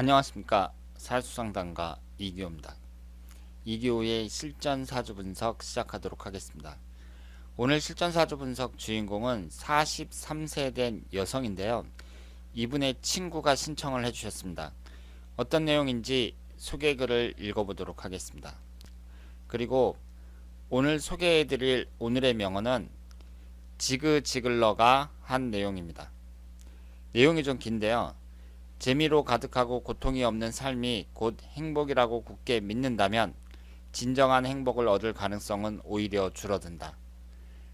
안녕하십니까 사수상담가 이기호입니다. 이기호의 실전 사주 분석 시작하도록 하겠습니다. 오늘 실전 사주 분석 주인공은 43세 된 여성인데요. 이분의 친구가 신청을 해주셨습니다. 어떤 내용인지 소개글을 읽어보도록 하겠습니다. 그리고 오늘 소개해드릴 오늘의 명언은 지그지글러가 한 내용입니다. 내용이 좀 긴데요. 재미로 가득하고 고통이 없는 삶이 곧 행복이라고 굳게 믿는다면 진정한 행복을 얻을 가능성은 오히려 줄어든다.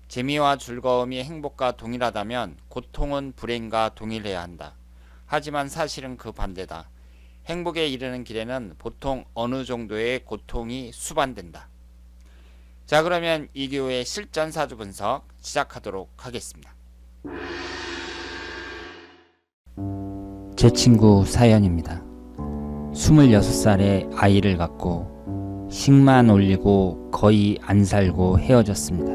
재미와 즐거움이 행복과 동일하다면 고통은 불행과 동일해야 한다. 하지만 사실은 그 반대다. 행복에 이르는 길에는 보통 어느 정도의 고통이 수반된다. 자, 그러면 이교의 실전 사주 분석 시작하도록 하겠습니다. 제 친구 사연입니다. 26살에 아이를 갖고 식만 올리고 거의 안 살고 헤어졌습니다.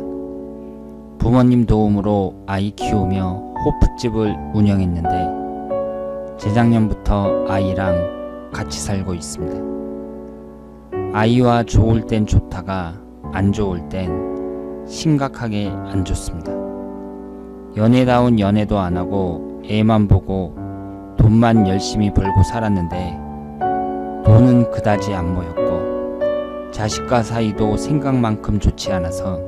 부모님 도움으로 아이 키우며 호프집을 운영했는데 재작년부터 아이랑 같이 살고 있습니다. 아이와 좋을 땐 좋다가 안 좋을 땐 심각하게 안 좋습니다. 연애다운 연애도 안 하고 애만 보고 돈만 열심히 벌고 살았는데 돈은 그다지 안 모였고 자식과 사이도 생각만큼 좋지 않아서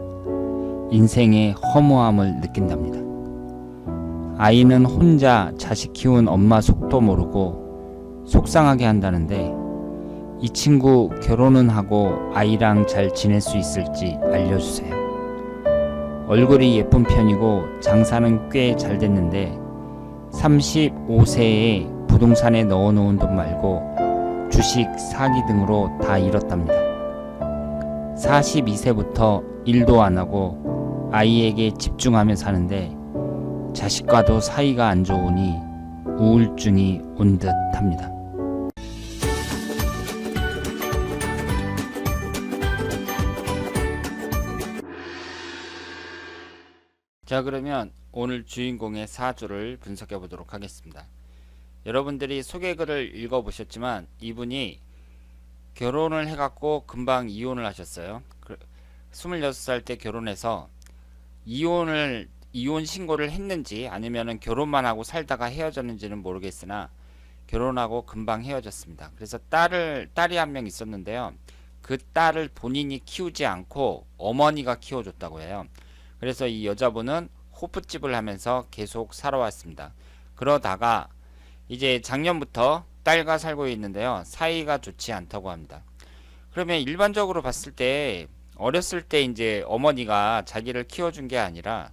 인생의 허무함을 느낀답니다. 아이는 혼자 자식 키운 엄마 속도 모르고 속상하게 한다는데 이 친구 결혼은 하고 아이랑 잘 지낼 수 있을지 알려주세요. 얼굴이 예쁜 편이고 장사는 꽤 잘 됐는데 35세에 부동산에 넣어놓은 돈 말고 주식 사기 등으로 다 잃었답니다. 42세부터 일도 안 하고 아이에게 집중하며 사는데 자식과도 사이가 안 좋으니 우울증이 온 듯 합니다. 자 그러면 오늘 주인공의 사주를 분석해 보도록 하겠습니다. 여러분들이 소개글을 읽어보셨지만 이분이 결혼을 해갖고 금방 이혼을 하셨어요. 26살 때 결혼해서 이혼을 이혼 신고를 했는지 아니면은 결혼만 하고 살다가 헤어졌는지는 모르겠으나 결혼하고 금방 헤어졌습니다. 그래서 딸을 딸이 한 명 있었는데요. 그 딸을 본인이 키우지 않고 어머니가 키워줬다고 해요. 그래서 이 여자분은 호프집을 하면서 계속 살아왔습니다. 그러다가 이제 작년부터 딸과 살고 있는데요. 사이가 좋지 않다고 합니다. 그러면 일반적으로 봤을 때 어렸을 때 이제 어머니가 자기를 키워준 게 아니라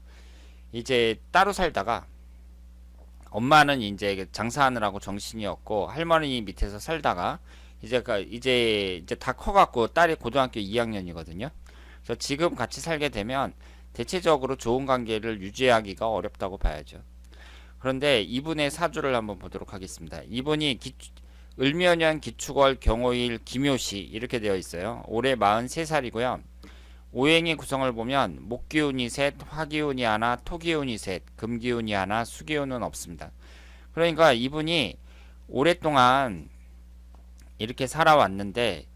이제 따로 살다가 엄마는 이제 장사하느라고 정신이 없고 할머니 밑에서 살다가 이제 이제 이제 다 커갖고 딸이 고등학교 2학년이거든요. 그래서 지금 같이 살게 되면 대체적으로 좋은 관계를 유지하기가 어렵다고 봐야죠. 그런데 이분의 사주를 한번 보도록 하겠습니다. 이분이 기, 을묘년 기축월 경호일 김효시 이렇게 되어 있어요. 올해 43살이고요. 오행의 구성을 보면 목기운이 셋, 화기운이 하나, 토기운이 셋, 금기운이 하나, 수기운은 없습니다. 그러니까 이분이 오랫동안 이렇게 살아왔는데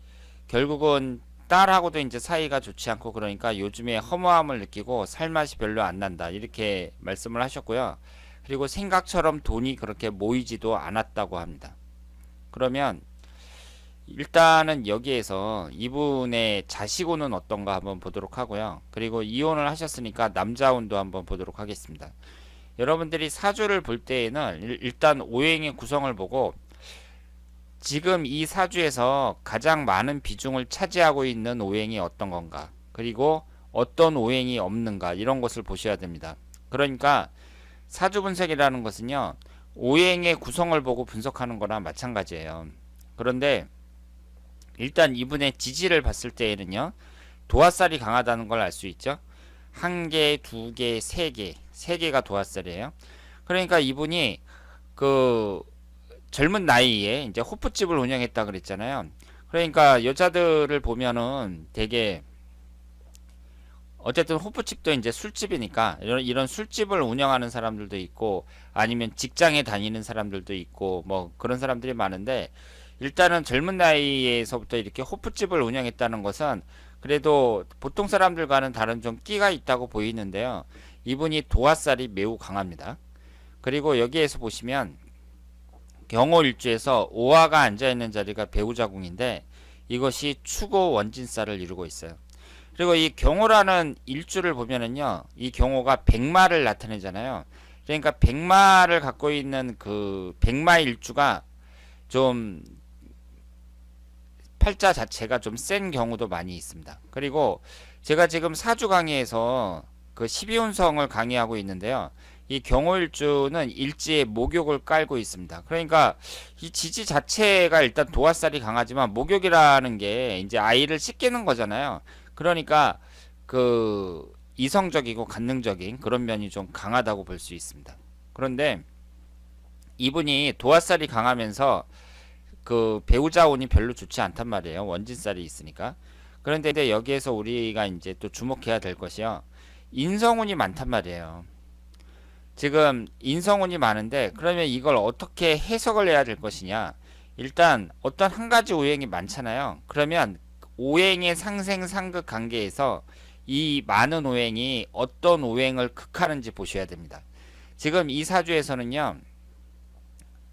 결국은 딸하고도 이제 사이가 좋지 않고 그러니까 요즘에 허무함을 느끼고 살맛이 별로 안 난다 이렇게 말씀을 하셨고요. 그리고 생각처럼 돈이 그렇게 모이지도 않았다고 합니다. 그러면 일단은 여기에서 이분의 자식운은 어떤가 한번 보도록 하고요. 그리고 이혼을 하셨으니까 남자운도 한번 보도록 하겠습니다. 여러분들이 사주를 볼 때에는 일단 오행의 구성을 보고 지금 이 사주에서 가장 많은 비중을 차지하고 있는 오행이 어떤 건가 그리고 어떤 오행이 없는가 이런 것을 보셔야 됩니다. 그러니까 사주 분석이라는 것은요 오행의 구성을 보고 분석하는 거나 마찬가지예요. 그런데 일단 이분의 지지를 봤을 때에는요 도화살이 강하다는 걸 알 수 있죠. 한 개, 두 개, 세 개, 세 개가 도화살이에요. 그러니까 이분이 그 젊은 나이에 이제 호프집을 운영했다 그랬잖아요. 그러니까 여자들을 보면은 되게 어쨌든 호프집도 이제 술집이니까 이런, 이런 술집을 운영하는 사람들도 있고 아니면 직장에 다니는 사람들도 있고 뭐 그런 사람들이 많은데 일단은 젊은 나이에서부터 이렇게 호프집을 운영했다는 것은 그래도 보통 사람들과는 다른 좀 끼가 있다고 보이는데요. 이분이 도화살이 매우 강합니다. 그리고 여기에서 보시면 경호 일주에서 오화가 앉아있는 자리가 배우자궁인데 이것이 추고 원진살을 이루고 있어요. 그리고 이 경호라는 일주를 보면은요, 이 경호가 백마를 나타내잖아요. 그러니까 백마를 갖고 있는 그 백마 일주가 좀 팔자 자체가 좀 센 경우도 많이 있습니다. 그리고 제가 지금 사주 강의에서 그 12운성을 강의하고 있는데요. 이 경호일주는 일지에 목욕을 깔고 있습니다. 그러니까 이 지지 자체가 일단 도화살이 강하지만 목욕이라는 게 이제 아이를 씻기는 거잖아요. 그러니까 그 이성적이고 관능적인 그런 면이 좀 강하다고 볼 수 있습니다. 그런데 이분이 도화살이 강하면서 그 배우자 운이 별로 좋지 않단 말이에요. 원진살이 있으니까. 그런데 여기에서 우리가 이제 또 주목해야 될 것이요. 인성운이 많단 말이에요. 지금 인성운이 많은데 그러면 이걸 어떻게 해석을 해야 될 것이냐? 일단 어떤 한 가지 오행이 많잖아요. 그러면 오행의 상생 상극 관계에서 이 많은 오행이 어떤 오행을 극하는지 보셔야 됩니다. 지금 이 사주에서는요.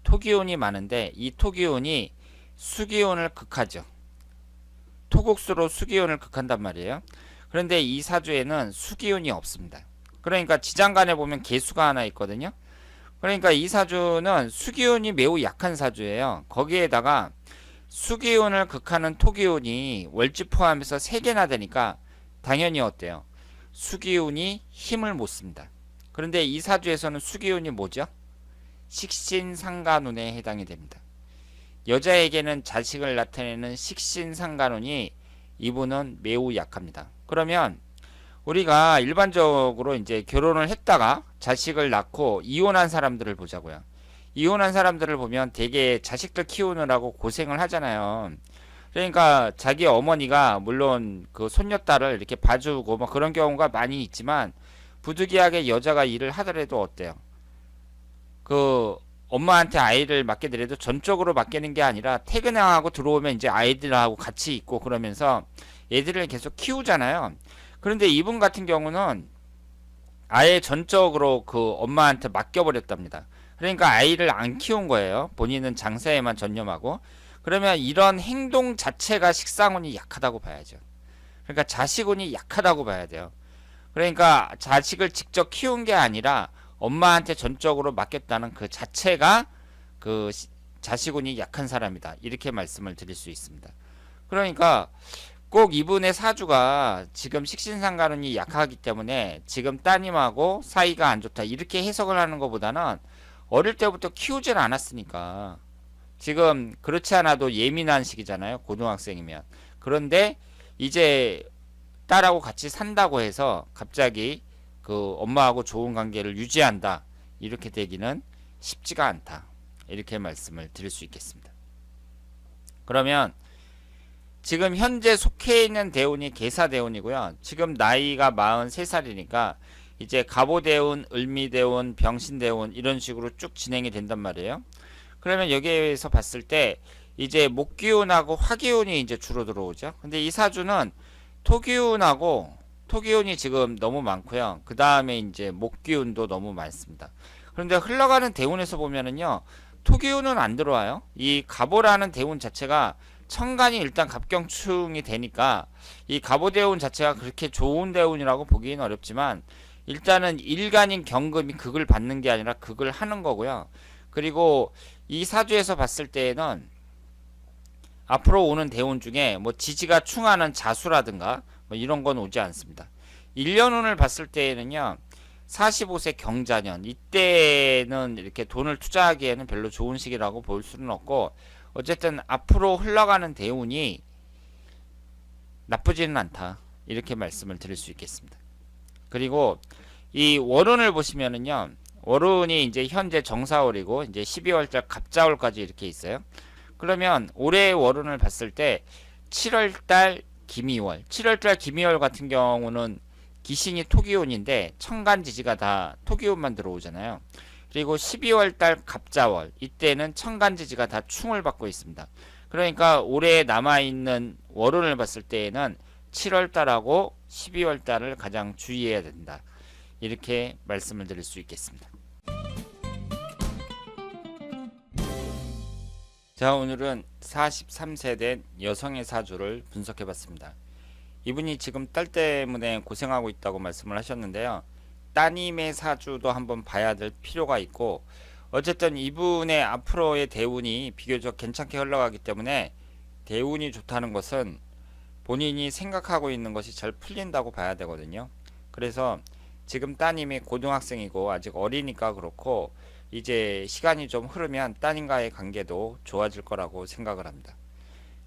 토기운이 많은데 이 토기운이 수기운을 극하죠. 토국수로 수기운을 극한단 말이에요. 그런데 이 사주에는 수기운이 없습니다. 그러니까 지장간에 보면 개수가 하나 있거든요. 그러니까 이 사주는 수기운이 매우 약한 사주예요. 거기에다가 수기운을 극하는 토기운이 월지 포함해서 3개나 되니까 당연히 어때요? 수기운이 힘을 못 씁니다. 그런데 이 사주에서는 수기운이 뭐죠? 식신상간운에 해당이 됩니다. 여자에게는 자식을 나타내는 식신상간운이 이분은 매우 약합니다. 그러면 우리가 일반적으로 이제 결혼을 했다가 자식을 낳고 이혼한 사람들을 보자고요. 이혼한 사람들을 보면 되게 자식들 키우느라고 고생을 하잖아요. 그러니까 자기 어머니가 물론 그 손녀딸을 이렇게 봐주고 뭐 그런 경우가 많이 있지만 부득이하게 여자가 일을 하더라도 어때요? 그 엄마한테 아이를 맡게더라도 전적으로 맡기는 게 아니라 퇴근하고 들어오면 이제 아이들하고 같이 있고 그러면서 애들을 계속 키우잖아요. 그런데 이분 같은 경우는 아예 전적으로 그 엄마한테 맡겨버렸답니다. 그러니까 아이를 안 키운 거예요. 본인은 장사에만 전념하고. 그러면 이런 행동 자체가 식상운이 약하다고 봐야죠. 그러니까 자식운이 약하다고 봐야 돼요. 그러니까 자식을 직접 키운 게 아니라 엄마한테 전적으로 맡겼다는 그 자체가 그 자식운이 약한 사람이다. 이렇게 말씀을 드릴 수 있습니다. 그러니까 꼭 이분의 사주가 지금 식신상간운이 약하기 때문에 지금 따님하고 사이가 안 좋다. 이렇게 해석을 하는 것보다는 어릴 때부터 키우질 않았으니까 지금 그렇지 않아도 예민한 시기잖아요. 고등학생이면. 그런데 이제 딸하고 같이 산다고 해서 갑자기 그 엄마하고 좋은 관계를 유지한다. 이렇게 되기는 쉽지가 않다. 이렇게 말씀을 드릴 수 있겠습니다. 그러면 지금 현재 속해 있는 대운이 계사대운이고요. 지금 나이가 43살이니까 이제 갑오대운, 을미대운, 병신대운 이런 식으로 쭉 진행이 된단 말이에요. 그러면 여기에서 봤을 때 이제 목기운하고 화기운이 이제 주로 들어오죠. 근데 이 사주는 토기운하고 토기운이 지금 너무 많고요. 그 다음에 이제 목기운도 너무 많습니다. 그런데 흘러가는 대운에서 보면은요, 토기운은 안 들어와요. 이 갑오라는 대운 자체가 천간이 일단 갑경충이 되니까 이 갑오대운 자체가 그렇게 좋은 대운이라고 보기는 어렵지만 일단은 일간인 경금이 극을 받는 게 아니라 극을 하는 거고요. 그리고 이 사주에서 봤을 때에는 앞으로 오는 대운 중에 뭐 지지가 충하는 자수라든가 뭐 이런 건 오지 않습니다. 1년운을 봤을 때에는요. 45세 경자년 이때는 이렇게 돈을 투자하기에는 별로 좋은 시기라고 볼 수는 없고 어쨌든 앞으로 흘러가는 대운이 나쁘지는 않다 이렇게 말씀을 드릴 수 있겠습니다. 그리고 이 월운을 보시면은요 월운이 이제 현재 정사월이고 이제 12월달 갑자월까지 이렇게 있어요. 그러면 올해 월운을 봤을 때 7월달 김이월, 7월달 김이월 같은 경우는 기신이 토기운인데 천간지지가 다 토기운만 들어오잖아요. 그리고 12월 달 갑자월 이때는 천간지지가 다 충을 받고 있습니다. 그러니까 올해 남아 있는 월운을 봤을 때에는 7월 달하고 12월 달을 가장 주의해야 된다. 이렇게 말씀을 드릴 수 있겠습니다. 자, 오늘은 43세 된 여성의 사주를 분석해 봤습니다. 이분이 지금 딸 때문에 고생하고 있다고 말씀을 하셨는데요. 따님의 사주도 한번 봐야 될 필요가 있고 어쨌든 이분의 앞으로의 대운이 비교적 괜찮게 흘러가기 때문에 대운이 좋다는 것은 본인이 생각하고 있는 것이 잘 풀린다고 봐야 되거든요. 그래서 지금 따님이 고등학생이고 아직 어리니까 그렇고 이제 시간이 좀 흐르면 따님과의 관계도 좋아질 거라고 생각을 합니다.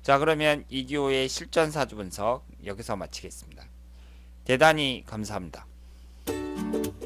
자 그러면 이기호의 실전 사주 분석 여기서 마치겠습니다. 대단히 감사합니다. thank you